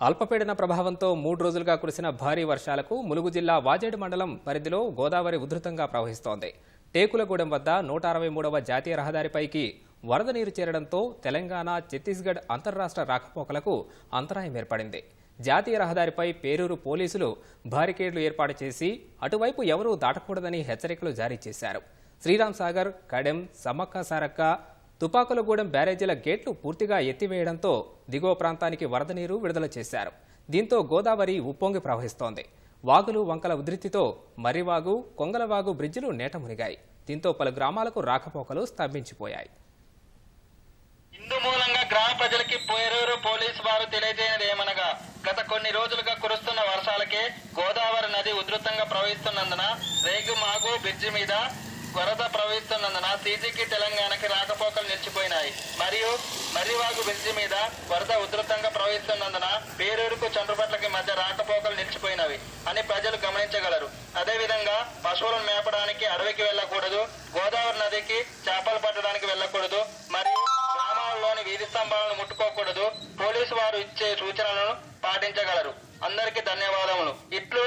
అల్పపీడన ప్రభావంతో మూడు రోజులుగా కురిసిన భారీ వర్షాలకు ములుగు జిల్లా వాజేడు మండలం పరిధిలో గోదావరి ఉధృతంగా ప్రవహిస్తోంది. టేకులగూడెం వద్ద నూట అరవై మూడవ జాతీయ రహదారిపైకి వరద నీరు చేరడంతో తెలంగాణ ఛత్తీస్గఢ్ అంతర్రాష్ట్ర రాకపోకలకు అంతరాయం ఏర్పడింది. జాతీయ రహదారిపై పేరూరు పోలీసులు బారికేడ్లు ఏర్పాటు చేసి అటువైపు ఎవరూ దాటకూడదని హెచ్చరికలు జారీ చేశారు. శ్రీరామ్ సాగర్ కడెం సమ్మక్క సారక్క తుపాకులగూడెం బ్యారేజీల గేట్లు పూర్తిగా ఎత్తివేయడంతో దిగువ ప్రాంతానికి వరద నీరు విడుదల చేశారు. దీంతో గోదావరి ఉప్పొంగి ప్రవహిస్తోంది. వాగులు వంకల ఉధృతితో మర్రివాగు కొంగలవాగు బ్రిడ్జిలు నేట మునిగాయి. దీంతో పలు గ్రామాలకు రాకపోకలు స్తంభించిపోయాయి. ఇందు మూలంగా గ్రామ ప్రజలకి పోయరూరు పోలీసు వారు తెలియజేయనిది ఏమనగా గత కొన్ని రోజులుగా కురుస్తున్న వర్షాలకే గోదావరి నది ఉధృతంగా ప్రవహిస్తున్నందున రేగు మాగు బ్రిడ్జి మీద వరద ప్రవహిస్తున్నందున సీజీకి తెలంగాణకి రాకపోకలు నిలిచిపోయినాయి. మరియు మర్రివాగు బ్రిడ్జి మీద వరద ఉధృతంగా ప్రవహిస్తున్నందున పేరూరుకు చంద్రపట్లకి మధ్య రాకపోకలు నిలిచిపోయినవి అని ప్రజలు గమనించగలరు. అదేవిధంగా పశువులను మేపడానికి అడవికి వెళ్ళకూడదు గోదావరి నదికి చేపలు పట్టడానికి వెళ్ళకూడదు మరియు గ్రామాల్లోని వీధి స్తంభాలను ముట్టుకోకూడదు పోలీసు వారు ఇచ్చే సూచనలను పాటించగలరు. అందరికీ ధన్యవాదములు. ఇట్లు